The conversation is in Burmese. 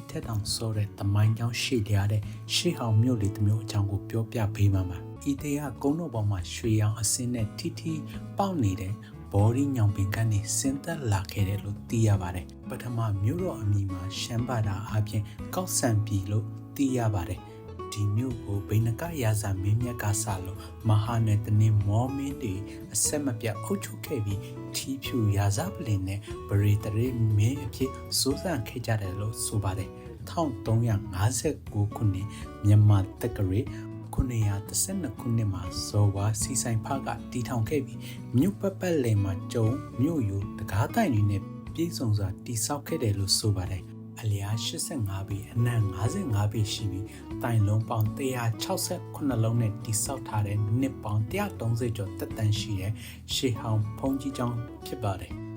ခေတ်ထက်တောင်စောတဲ့တမိုင်းကြောင်းရှေ့လျားတဲ့ရှေးဟောင်မြို့လေးတစ်မျိုးအကြောင်းကိုပြောပြပေးမှာပါဤတရားကုန်းတော်ပေါ်မှာရွှေရောင်အစင်းနဲ့ထီထီပေါက်နေတဲ့ဘော်ဒီညောင်ပင်ကနေဆင်းသက်လာခဲ့တယ်လို့သိရပါတယ်ပထမမြို့တော်အမည်မှာရှမ်းဘာသာအပြင်ကောက်ဆန်ပြည်လို့သိရပါတယ် ဒီမြို့ကိုဗိနကရာဇာမင်းမြတ်ကဆလို့မဟာနယ်တနင်မောမင်းတွေအဆက်မပြတ်အုပ်ချုပ်ခဲ့ပြီးထီးဖြူရာဇပလင်နဲ့ဗရေတရေမင်းအဖြစ်စိုးစံခဲ့ကြတယ်လို့ဆိုပါတယ်1359ခုနှစ်မြန်မာတက္ကရာ932ခုနှစ်မှာဇော်ဝါစီဆိုင်ဖကတီထောင်ခဲ့ပြီးမြို့ပတ်ပတ်လည်မှာကျုံမြို့ယူတကားတိုင်တွေနဲ့ပြည်စုံစွာတိဆောက်ခဲ့တယ်လို့ဆိုပါတယ် အလျား85ပေအနံ့55ပေရှိပြီးတိုင်လုံးပေါင်း168လုံးနဲ့တိဆောက်ထားတဲ့နှစ်ပေါင်း130ကျော်တက်တန်ရှိတဲ့ရှေးဟောင်းဘုံကြီးကျောင်းဖြစ်ပါတယ်